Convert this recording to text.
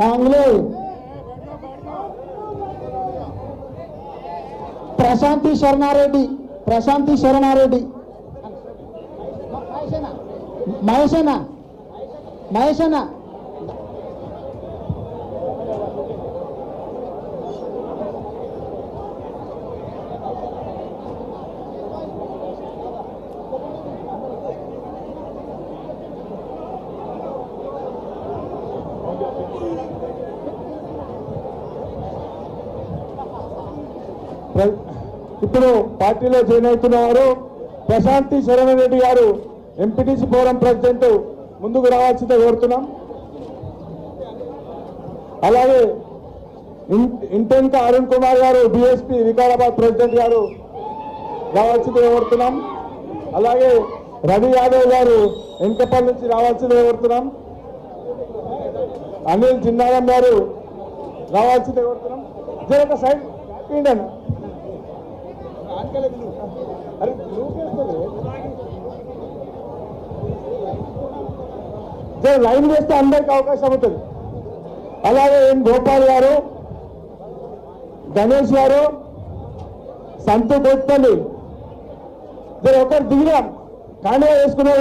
నాంగ్లే ప్రశాంతి శరణారెడ్డి ప్రశాంతి శరణారెడ్డి. మహేశన్న. మహేశన్న. ఇప్పుడు పార్టీలో జాయిన్ అవుతున్నవారు ప్రశాంతి శరణ్ రెడ్డి గారు ఎంపీటీసీ ఫోరం ప్రెసిడెంట్ ముందుకు రావాల్సిందే కోరుతున్నాం. అలాగే ఇంటెంక అరుణ్ కుమార్ గారు బీఎస్పీ వికారాబాద్ ప్రెసిడెంట్ గారు రావాల్సిందే కోరుతున్నాం. అలాగే రవి యాదవ్ గారు ఎంకపల్లి నుంచి రావాల్సిందే కోరుతున్నాం. అనిల్ చిన్నారం గారు రావాల్సిందే కోరుతున్నాం జర ఒక సైడ్ హ్యాపీ అన్న అరే లైన్ వేస్తే అందరికి అవకాశం అవుతుంది. అలాగే ఏం గోపాల్ గారు గణేష్ గారు సంతు కొట్టండి ఒకరు దిగినాం. కాండ వేసుకునే